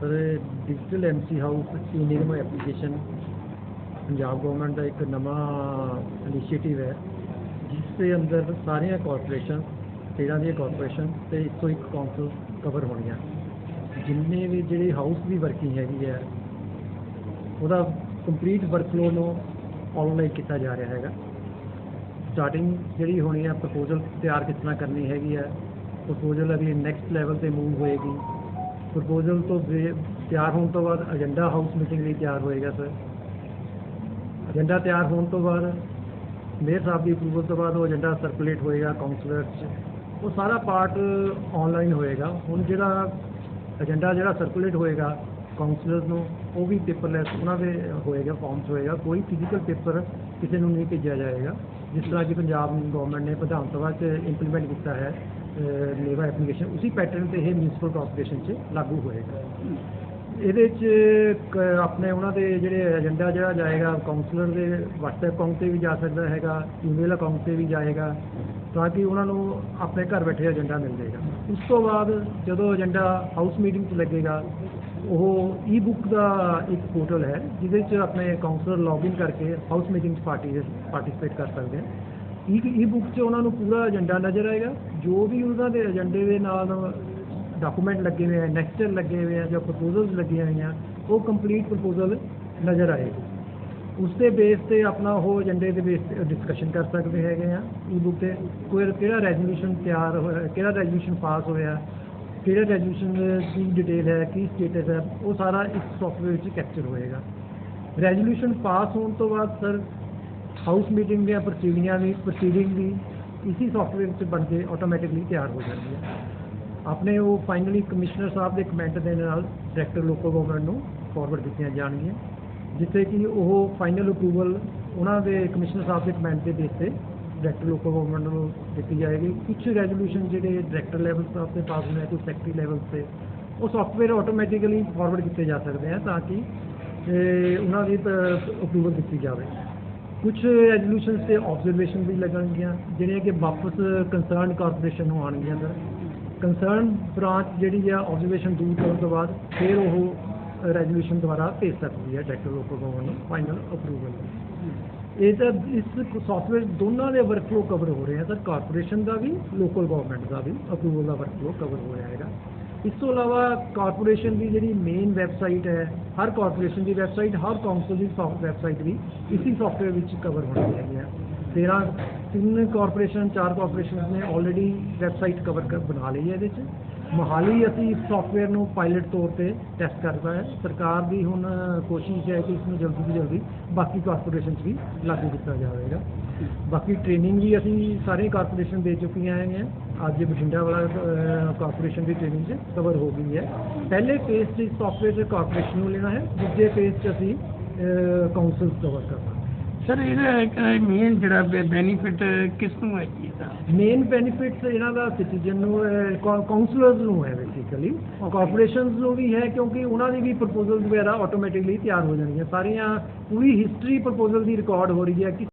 Sir digital MC house e Nigam application Punjab government ਦਾ ਇੱਕ ਨਵਾਂ ਇਨੀਸ਼ੀਏਟਿਵ ਹੈ ਜਿਸ ਦੇ ਅੰਦਰ ਸਾਰੀਆਂ ਕਾਰਪੋਰੇਸ਼ਨ ਤੇਰਾਂ ਦੀਆਂ ਕਾਰਪੋਰੇਸ਼ਨ ਤੇ 101 ਕਾਉਂਸਲ ਕਵਰ ਹੋਣੀਆਂ ਜਿੰਨੇ ਵੀ ਜਿਹੜੀ ਹਾਊਸ ਦੀ ਵਰਕਿੰਗ ਹੈਗੀ ਹੈ, ਉਹਦਾ ਕੰਪਲੀਟ ਵਰਕਫਲੋ ਨੂੰ ਆਨਲਾਈਨ ਕੀਤਾ ਜਾ ਰਿਹਾ ਹੈਗਾ। ਸਟਾਰਟਿੰਗ ਜਿਹੜੀ ਹੋਣੀ ਹੈ ਪ੍ਰਪੋਜ਼ਲ ਤਿਆਰ ਕਿਸ ਤਰ੍ਹਾਂ ਕਰਨੀ ਹੈਗੀ ਹੈ ਪ੍ਰਪੋਜ਼ਲ ਅभी ਨੈਕਸਟ ਲੈਵਲ ਤੇ ਮੂਵ ਹੋਏਗੀ। ਪ੍ਰਪੋਜ਼ਲ ਤੋਂ ਬੇ- ਤਿਆਰ ਹੋਣ ਤੋਂ ਬਾਅਦ ਏਜੰਡਾ ਹਾਊਸ ਮੀਟਿੰਗ ਲਈ ਤਿਆਰ ਹੋਏਗਾ ਸਰ ਏਜੰਡਾ ਤਿਆਰ ਹੋਣ ਤੋਂ ਬਾਅਦ ਮੇਅਰ ਸਾਹਿਬ ਦੀ ਅਪਰੂਵਲ ਤੋਂ ਬਾਅਦ ਉਹ ਏਜੰਡਾ ਸਰਕੂਲੇਟ ਹੋਏਗਾ ਕਾਉਂਸਲਰ 'ਚ। ਉਹ ਸਾਰਾ ਪਾਰਟ ਆਨਲਾਈਨ ਹੋਏਗਾ। ਹੁਣ ਜਿਹੜਾ ਏਜੰਡਾ ਜਿਹੜਾ ਸਰਕੂਲੇਟ ਹੋਏਗਾ ਕਾਉਂਸਲਰ ਨੂੰ, ਉਹ ਵੀ ਪੇਪਰਲੈਸ ਉਹਨਾਂ ਦੇ ਹੋਏਗਾ ਫਾਰਮਸ ਹੋਏਗਾ। ਕੋਈ ਫਿਜ਼ੀਕਲ ਪੇਪਰ ਕਿਸੇ ਨੂੰ ਨਹੀਂ ਭੇਜਿਆ ਜਾਏਗਾ। ਜਿਸ ਤਰ੍ਹਾਂ ਕਿ ਪੰਜਾਬ ਗਵਰਨਮੈਂਟ ਨੇ ਵਿਧਾਨ ਸਭਾ 'ਚ ਇੰਪਲੀਮੈਂਟ ਕੀਤਾ ਹੈ ਲੇਵਾ ਐਪਲੀਕੇਸ਼ਨ ਉਸੇ ਪੈਟਰਨ ਤੇ ਇਹ ਮਿਊਨਿਸਪਲ ਕਾਰਪੋਰੇਸ਼ਨ 'ਚ ਲਾਗੂ ਹੋਏਗਾ। ਇਹਦੇ 'ਚ ਕ- ਆਪਣੇ ਉਹਨਾਂ ਦੇ ਜਿਹੜੇ ਏਜੰਡਾ ਜਿਹੜਾ ਜਾਏਗਾ ਕਾਉਂਸਲਰ ਦੇ WhatsApp ਅਕਾਊਂਟ ਤੇ ਵੀ ਜਾ ਸਕਦਾ ਹੈਗਾ ਈਮੇਲ ਅਕਾਊਂਟ ਤੇ ਵੀ ਜਾਏਗਾ, ਤਾਂ ਕਿ ਉਹਨਾਂ ਨੂੰ ਆਪਣੇ ਘਰ ਬੈਠੇ ਏਜੰਡਾ ਮਿਲ ਜਾਏਗਾ। ਉਸ ਤੋਂ ਬਾਅਦ ਜਦੋਂ ਏਜੰਡਾ ਹਾਊਸ ਮੀਟਿੰਗ 'ਚ ਲੱਗੇਗਾ ਉਹ ਈ ਬੁੱਕ ਦਾ ਇੱਕ ਪੋਰਟਲ ਹੈ, ਜਿਹਦੇ 'ਚ ਆਪਣੇ ਕਾਉਂਸਲਰ ਲੌਗਇਨ ਕਰਕੇ ਹਾਊਸ ਮੀਟਿੰਗ 'ਚ ਪਾਰਟੀ ਪਾਰਟਿਸਿਪੇਟ ਕਰ ਸਕਦੇ ਹਨ ਈ ਈ ਬੁੱਕ 'ਚ ਉਹਨਾਂ ਨੂੰ ਪੂਰਾ ਏਜੰਡਾ ਨਜ਼ਰ ਆਏਗਾ। ਜੋ ਵੀ ਉਹਨਾਂ ਦੇ ਏਜੰਡੇ ਦੇ ਨਾਲ ਡਾਕੂਮੈਂਟ ਲੱਗੇ ਹੋਏ ਆ ਨੈਕਸਟਰ ਲੱਗੇ ਹੋਏ ਆ, ਜਾਂ ਪ੍ਰਪੋਜ਼ਲਸ ਲੱਗੀਆਂ ਹੋਈਆਂ, ਉਹ ਕੰਪਲੀਟ ਪ੍ਰਪੋਜ਼ਲ ਨਜ਼ਰ ਆਏਗੀ। ਉਸ ਦੇ ਬੇਸ ਤੇ ਆਪਣਾ ਉਹ ਏਜੰਡੇ ਦੇ ਬੇਸ ਤੇ ਡਿਸਕਸ਼ਨ ਕਰ ਸਕਦੇ ਹੈਗੇ ਆ। ਈ ਬੁੱਕ ਤੇ ਕੋਈ ਕਿਹੜਾ ਰੈਜ਼ੋਲੂਸ਼ਨ ਤਿਆਰ ਹੋਇਆ ਕਿਹੜਾ ਰੈਜ਼ੋਲੂਸ਼ਨ ਪਾਸ ਹੋਇਆ ਕਿਹੜਾ ਰੈਜ਼ੋਲੂਸ਼ਨ ਦੀ ਡਿਟੇਲ ਹੈ ਕੀ ਸਟੇਟਸ ਹੈ, ਉਹ ਸਾਰਾ ਇਸ ਸੌਫਟਵੇਅਰ ਵਿੱਚ ਕੈਪਚਰ ਹੋਏਗਾ। ਰੈਜ਼ੋਲੂਸ਼ਨ ਪਾਸ ਹੋਣ ਤੋਂ ਬਾਅਦ ਸਰ ਹਾਊਸ ਮੀਟਿੰਗ ਦੀਆਂ ਪ੍ਰੋਸੀਡਿੰਗਾਂ ਵੀ ਪ੍ਰੋਸੀਡਿੰਗ ਵੀ ਇਸੀ ਸੌਫਟਵੇਅਰ ਵਿੱਚ ਬਣ ਕੇ ਆਟੋਮੈਟਿਕਲੀ ਤਿਆਰ ਹੋ ਜਾਂਦੀ ਹੈ ਆਪਣੇ ਉਹ ਫਾਈਨਲੀ ਕਮਿਸ਼ਨਰ ਸਾਹਿਬ ਦੇ ਕਮੈਂਟ ਦੇ ਨਾਲ ਡਾਇਰੈਕਟਰ ਲੋਕਲ ਗਵਰਨਮੈਂਟ ਨੂੰ ਫਾਰਵਰਡ ਕੀਤੀਆਂ ਜਾਣਗੀਆਂ, ਜਿੱਥੇ ਕਿ ਉਹ ਫਾਈਨਲ ਅਪਰੂਵਲ ਉਹਨਾਂ ਦੇ ਕਮਿਸ਼ਨਰ ਸਾਹਿਬ ਦੇ ਕਮੈਂਟ ਦੇ ਬੇਸ ਤੇ ਡਾਇਰੈਕਟਰ ਲੋਕਲ ਗਵਰਨਮੈਂਟ ਨੂੰ ਦਿੱਤੀ ਜਾਏਗੀ। ਕੁਝ ਰੈਜ਼ੋਲੂਸ਼ਨ ਜਿਹੜੇ ਡਾਇਰੈਕਟਰ ਲੈਵਲ ਸਾਹਿਬ ਤੇ ਪਾਸ ਹੋਏ ਆ ਸੈਕਟਰੀ ਲੈਵਲ ਤੇ, ਉਹ ਸੌਫਟਵੇਅਰ ਆਟੋਮੈਟਿਕਲੀ ਫਾਰਵਰਡ ਕੀਤੇ ਜਾ ਸਕਦੇ ਆ ਤਾਂ ਕਿ ਉਹਨਾਂ ਦੀ ਅਪਰੂਵਲ ਦਿੱਤੀ ਜਾਵੇ। ਕੁਝ ਰੈਜ਼ੋਲੂਸ਼ਨਸ ਤੇ ਆਬਜ਼ਰਵੇਸ਼ਨ ਵੀ ਲੱਗਣਗੀਆਂ, ਜਿਹੜੀਆਂ ਕਿ ਵਾਪਸ ਕੰਸਰਨ ਕਾਰਪੋਰੇਸ਼ਨ ਨੂੰ ਆਉਣਗੀਆਂ ਸਰ ਕੰਸਰਨ ਬ੍ਰਾਂਚ ਜਿਹੜੀ ਆ ਆਬਜ਼ਰਵੇਸ਼ਨ ਦੂਰ ਕਰਨ ਤੋਂ ਬਾਅਦ, ਫਿਰ ਉਹ ਰੈਜ਼ੋਲੂਸ਼ਨ ਦੁਆਰਾ ਭੇਜ ਸਕਦੀ ਹੈ ਡਾਇਰੈਕਟਰ ਲੋਕਲ ਗਵਰਨਮੈਂਟ ਨੂੰ ਫਾਈਨਲ ਅਪਰੂਵਲ ਇਹ ਤਾਂ ਇਸ ਸੌਫਟਵੇਅਰ ਦੋਨਾਂ ਦੇ ਵਰਕਫਲੋ ਕਵਰ ਹੋ ਰਹੇ ਆ ਸਰ ਕਾਰਪੋਰੇਸ਼ਨ ਦਾ ਵੀ ਲੋਕਲ ਗਵਰਨਮੈਂਟ ਦਾ ਵੀ ਅਪਰੂਵਲ ਦਾ ਵਰਕਫਲੋ ਕਵਰ ਹੋ ਰਿਹਾ ਹੈਗਾ। ਇਸ ਤੋਂ ਇਲਾਵਾ ਕਾਰਪੋਰੇਸ਼ਨ ਦੀ ਜਿਹੜੀ ਮੇਨ ਵੈਬਸਾਈਟ ਹੈ, ਹਰ ਕਾਰਪੋਰੇਸ਼ਨ ਦੀ ਵੈਬਸਾਈਟ ਹਰ ਕਾਉਂਸਲ ਦੀ ਵੈਬਸਾਈਟ ਵੀ ਇਸੀ ਸੌਫਟਵੇਅਰ ਵਿੱਚ ਕਵਰ ਹੋਣੀ ਹੈਗੀ ਹੈ। 13 ਤਿੰਨ ਕਾਰਪੋਰੇਸ਼ਨ ਚਾਰ ਕਾਰਪੋਰੇਸ਼ਨ ਨੇ ਆਲਰੇਡੀ ਵੈਬਸਾਈਟ ਕਵਰ ਕਰ ਬਣਾ ਲਈ ਹੈ ਇਹਦੇ 'ਚ। ਮੋਹਾਲੀ ਅਸੀਂ ਇਸ ਸੌਫਟਵੇਅਰ ਨੂੰ ਪਾਇਲਟ ਤੌਰ ਤੇ ਟੈਸਟ ਕਰਦਾ ਹੈ। ਸਰਕਾਰ ਦੀ ਹੁਣ ਕੋਸ਼ਿਸ਼ ਹੈ ਕਿ ਇਸ ਨੂੰ ਜਲਦੀ ਤੋਂ ਜਲਦੀ ਬਾਕੀ ਕਾਰਪੋਰੇਸ਼ਨ 'ਚ ਵੀ ਲਾਗੂ ਕੀਤਾ ਜਾਵੇਗਾ। ਬਾਕੀ ਟ੍ਰੇਨਿੰਗ ਵੀ ਅਸੀਂ ਸਾਰੇ ਕਾਰਪੋਰੇਸ਼ਨ ਦੇ ਚੁੱਕੀਆਂ ਹੈਗੀਆਂ ਅੱਜ ਬਠਿੰਡਾ ਵਾਲਾ ਕਾਰਪੋਰੇਸ਼ਨ ਦੀ ਟ੍ਰੇਨਿੰਗ 'ਚ ਕਵਰ ਹੋ ਗਈ ਹੈ। ਪਹਿਲੇ ਫੇਜ਼ 'ਚ ਕਾਰਪੋਰੇਸ਼ਨ ਕਾਰਪੋਰੇਸ਼ਨ ਨੂੰ ਲੈਣਾ ਹੈ। ਦੂਜੇ ਫੇਜ਼ 'ਚ ਅਸੀਂ ਕਾਉਂਸਲ ਕਵਰ ਕਰਨਾ ਸਰ ਇਹਦਾ ਮੇਨ ਜਿਹੜਾ ਬੈਨੀਫਿਟ ਕਿਸ ਨੂੰ ਹੈ ਜੀ ਇਹਦਾ? ਮੇਨ ਬੈਨੀਫਿਟਸ ਇਹਨਾਂ ਦਾ ਸਿਟੀਜ਼ਨ ਨੂੰ ਕਾਉਂਸਲਰਸ ਨੂੰ ਹੈ ਬੇਸਿਕਲੀ ਕਾਰਪੋਰੇਸ਼ਨਸ ਨੂੰ ਵੀ ਹੈ ਕਿਉਂਕਿ ਉਹਨਾਂ ਦੀ ਵੀ ਪ੍ਰਪੋਜ਼ਲਸ ਵਗੈਰਾ ਆਟੋਮੈਟਿਕਲੀ ਤਿਆਰ ਹੋ ਜਾਣਗੀਆਂ। ਸਾਰੀਆਂ ਪੂਰੀ ਹਿਸਟਰੀ ਪ੍ਰਪੋਜ਼ਲ ਦੀ ਰਿਕਾਰਡ ਹੋ ਰਹੀ ਹੈ ਕਿ